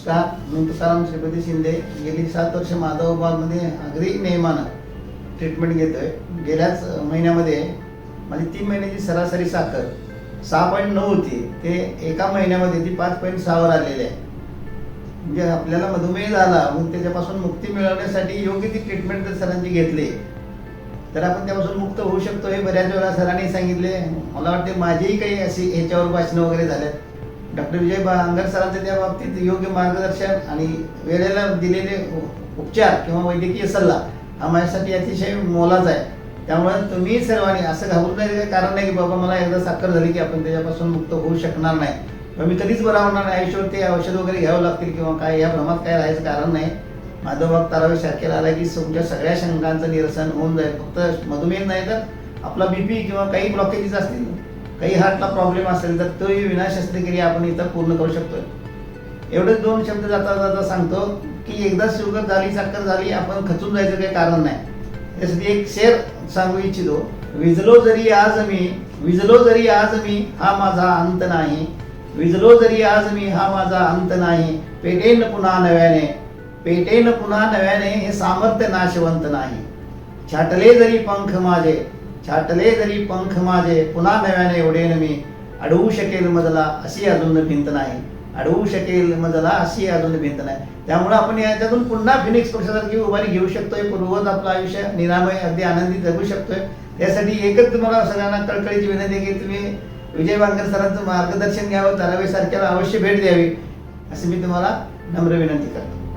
नमस्कार. मी तुकाराम श्रीपती शिंदे. गेली सात वर्ष माधवबागमध्ये अगदी नियमानं ट्रीटमेंट घेतोय. गेल्याच महिन्यामध्ये माझी तीन महिन्याची सरासरी साखर सहा पॉईंट नऊ होती. ते एका महिन्यामध्ये ती पाच पॉईंट सहावर आलेली आहे. म्हणजे आपल्याला मधुमेह झाला मग त्याच्यापासून मुक्ती मिळवण्यासाठी योग्य ती ट्रीटमेंट जर सरांची घेतली. तर आपण त्यापासून मुक्त होऊ शकतो हे बऱ्याच वेळा सरांनी सांगितले. मला वाटते माझीही काही अशी ह्याच्यावर वाचनं वगैरे झाल्यात. डॉक्टर विजय बांगर सरांचं त्या बाबतीत योग्य मार्गदर्शन आणि वेळेला दिलेले उपचार किंवा वैद्यकीय सल्ला हा माझ्यासाठी अतिशय मोलाचा आहे. त्यामुळे तुम्ही सर्वांनी असं घाबरून नाही कारण नाही की बाबा मला एकदा साखर झाली की आपण त्याच्यापासून मुक्त होऊ शकणार नाही. मी कधीच बरा होणार नाही. आयुष्यावर ते औषध वगैरे घ्यावं लागतील किंवा काय या भ्रमात काय राहायचं कारण नाही. माधवबाग तारावे सारखेला आला की तुमच्या सगळ्या शंकांचं निरसन होऊन जाईल. फक्त मधुमेह नाही तर आपला बीपी किंवा काही ब्लॉकेजेस असतील. काही हार्टला प्रॉब्लेम असेल तर तोही विना शस्त्रक्रिया आपण इथं पूर्ण करू शकतोय. एवढेच दोन शब्द जाता जाता सांगतो की एकदा शुगर झाली साखर झाली आपण खचून जायचं काही कारण नाही. त्यासाठी एक शेर सांगू इच्छितो विजलो जरी आज मी विजलो जरी आज मी हा माझा अंत नाही. विजलो जरी आज मी हा माझा अंत नाही. पेटेन पुन्हा नव्याने पेटेन पुन्हा नव्याने हे सामर्थ्य नाशवंत नाही. छाटले जरी पंख माझे छाटले जरी पंख माझे पुन्हा नव्याने उडेन मी अडवू शकेल मजला अशी अजून भिंत नाही अडवू शकेल मजला अशी अजून भिंत नाही त्यामुळे आपण याच्यातून पुन्हा फिनिक्स पक्षासारखी उभारी घेऊ शकतोय पूर्वत आपलं आयुष्य निरामय अगदी आनंदी जगू शकतोय त्यासाठी एकच तुम्हाला सगळ्यांना कळकळीची विनंती आहे की तुम्ही विजय बांगर सरांचं मार्गदर्शन घ्यावं तारावे सारख्याला अवश्य भेट द्यावी अशी मी तुम्हाला नम्र विनंती करतो